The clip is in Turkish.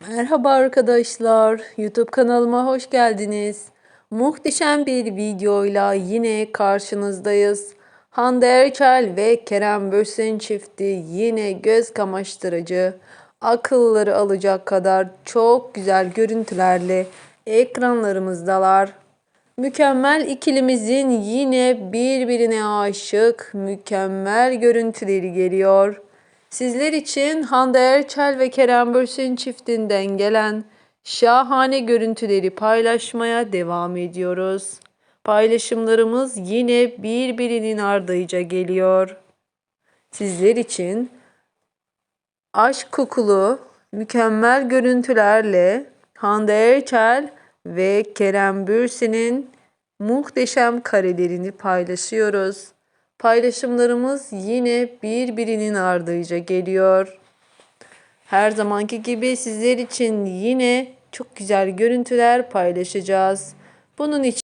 Merhaba arkadaşlar. YouTube kanalıma hoş geldiniz. Muhteşem bir videoyla yine karşınızdayız. Hande Erçel ve Kerem Bürsin çifti yine göz kamaştırıcı, akılları alacak kadar çok güzel görüntülerle ekranlarımızdalar. Mükemmel ikilimizin yine birbirine aşık mükemmel görüntüleri geliyor. Sizler için Hande Erçel ve Kerem Bürsin çiftinden gelen şahane görüntüleri paylaşmaya devam ediyoruz. Paylaşımlarımız yine birbirinin ardıyla geliyor. Sizler için aşk kokulu mükemmel görüntülerle Hande Erçel ve Kerem Bürsin'in muhteşem karelerini paylaşıyoruz. Paylaşımlarımız yine birbirinin ardıyla geliyor. Her zamanki gibi sizler için yine çok güzel görüntüler paylaşacağız. Bunun için